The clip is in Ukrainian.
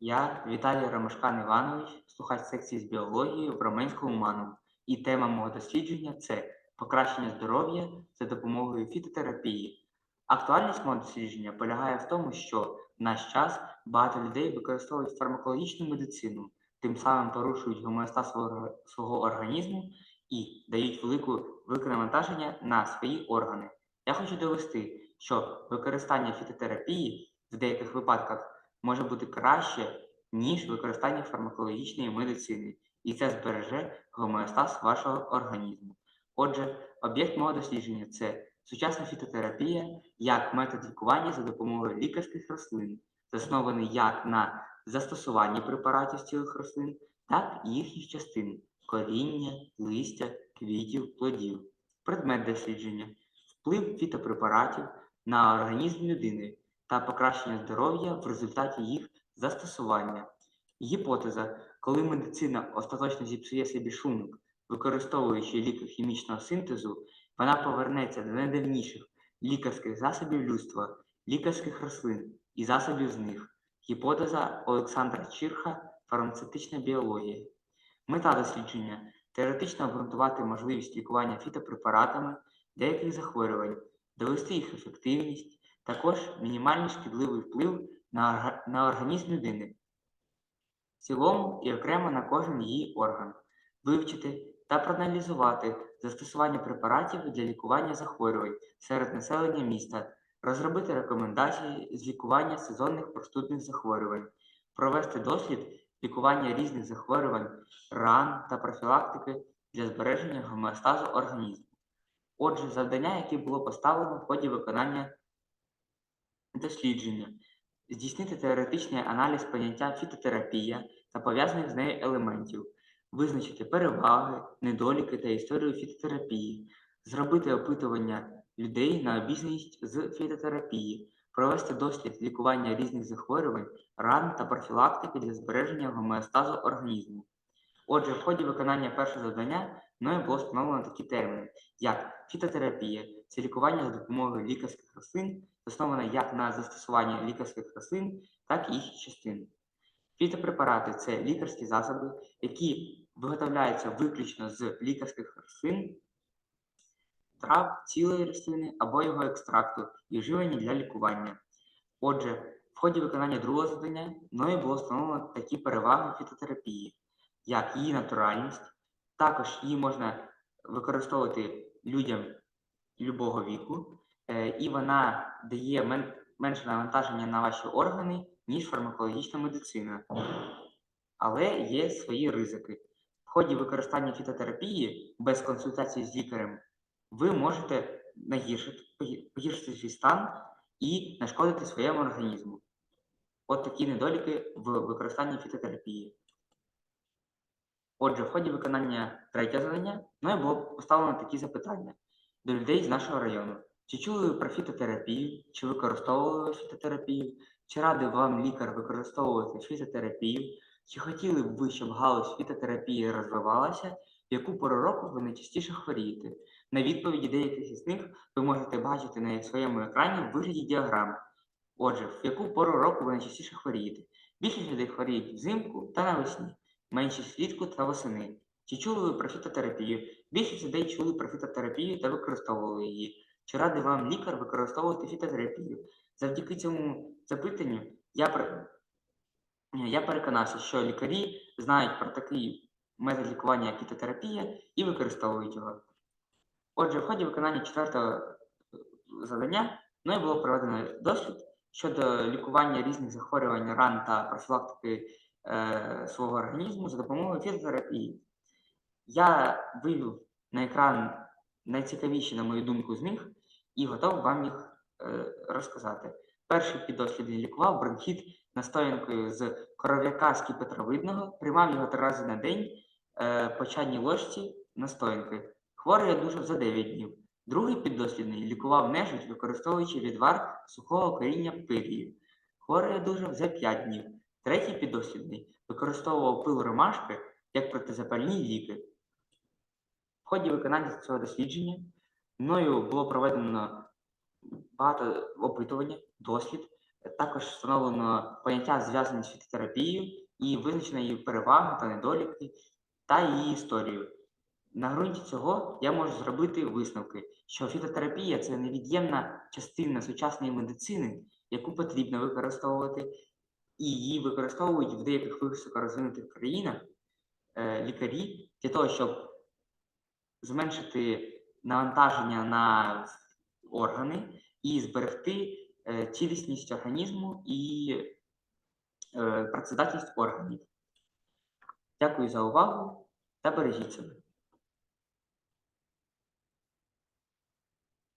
Я Віталій Ромашкан Іванович, слухач секції з біології в Роменському МАНу. І тема мого дослідження це покращення здоров'я за допомогою фітотерапії. Актуальність мого дослідження полягає в тому, що в наш час багато людей використовують фармакологічну медицину, тим самим порушують гомеостаз свого, організму і дають велику велике навантаження на свої органи. Я хочу довести, що використання фітотерапії в деяких випадках може бути краще, ніж використання фармакологічної медицини, і це збереже гомеостаз вашого організму. Отже, об'єкт мого дослідження це сучасна фітотерапія як метод лікування за допомогою лікарських рослин, заснований як на застосуванні препаратів з цілих рослин, так і їхніх частин коріння, листя, квітів, плодів. Предмет дослідження вплив фітопрепаратів на організм людини та покращення здоров'я в результаті їх застосування. Гіпотеза, коли медицина остаточно зіпсує собі шлунок, використовуючи ліки хімічного синтезу, вона повернеться до найдавніших лікарських засобів людства, лікарських рослин і засобів з них. Гіпотеза Олександра Чірха, фармацевтична біологія. Мета дослідження теоретично обґрунтувати можливість лікування фітопрепаратами деяких захворювань, довести їх ефективність, також мінімальний шкідливий вплив на, на організм людини, в цілому і окремо на кожен її орган, вивчити та проаналізувати застосування препаратів для лікування захворювань серед населення міста, розробити рекомендації з лікування сезонних простудних захворювань, провести дослід лікування різних захворювань, ран та профілактики для збереження гомеостазу організму. Отже, завдання, яке було поставлено в ході виконання дослідження, здійснити теоретичний аналіз поняття фітотерапія та пов'язаних з нею елементів, визначити переваги, недоліки та історію фітотерапії, зробити опитування людей на обізнаність з фітотерапії, провести дослід лікування різних захворювань, ран та профілактики для збереження гомеостазу організму. Отже, в ході виконання першого завдання мною було встановлено такі терміни, як фітотерапія це лікування за допомогою лікарських рослин, засноване як на застосуванні лікарських рослин, так і їх частин. Фітопрепарати це лікарські засоби, які виготовляються виключно з лікарських рослин, трав цілої рослини або його екстракту і вживані для лікування. Отже, в ході виконання другого завдання мною було встановлено такі переваги фітотерапії, як її натуральність, також її можна використовувати людям любого віку, і вона дає менше навантаження на ваші органи, ніж фармакологічна медицина. Але є свої ризики. В ході використання фітотерапії без консультації з лікарем ви можете погіршити свій стан і нашкодити своєму організму. От такі недоліки в використанні фітотерапії. Отже, в ході виконання третього завдання мною було поставлено такі запитання до людей з нашого району. Чи чули ви про фітотерапію, чи використовували фітотерапію, чи радив вам лікар використовувати фітотерапію, чи хотіли б ви, щоб галузь фітотерапії розвивалася, в яку пору року ви найчастіше хворієте? На відповіді деяких із них ви можете бачити на своєму екрані в вигляді діаграм. Отже, в яку пору року ви найчастіше хворієте? Більшість людей хворіють взимку та навесні, меншість влітку та восени. Чи чули ви про фітотерапію? Більшість людей чули про фітотерапію та використовували її. Чи радий вам лікар використовувати фітотерапію? Завдяки цьому запитанню я, я переконався, що лікарі знають про такий метод лікування, як фітотерапія, і використовують його. Отже, в ході виконання четвертого е, завдання мною було проведено дослід щодо лікування різних захворювань ран та профілактики е, свого організму за допомогою фітотерапії. Я вивів на екран найцікавіші, на мою думку, з них і готов вам їх е, розказати. Перший піддослідний лікував бронхіт настоянкою з коров'яка скіпетровидного, приймав його три рази на день е, по чайній ложці настоянки. Хворий одужав за 9 днів. Другий піддослідний лікував нежить, використовуючи відвар сухого коріння пирію. Хворий одужав за 5 днів. Третій піддослідний використовував пил ромашки як протизапальні ліки. В ході виконання цього дослідження мною було проведено багато опитування, дослід Також встановлено поняття зв'язані з фітотерапією і визначено її переваги та недоліки та її історію. На ґрунті цього я можу зробити висновки, що фітотерапія це невід'ємна частина сучасної медицини, яку потрібно використовувати, і її використовують в деяких високорозвинутих країнах е, лікарі для того, щоб зменшити навантаження на органи і зберегти е, цілісність організму і е, працездатність органів. Дякую за увагу та бережіть себе.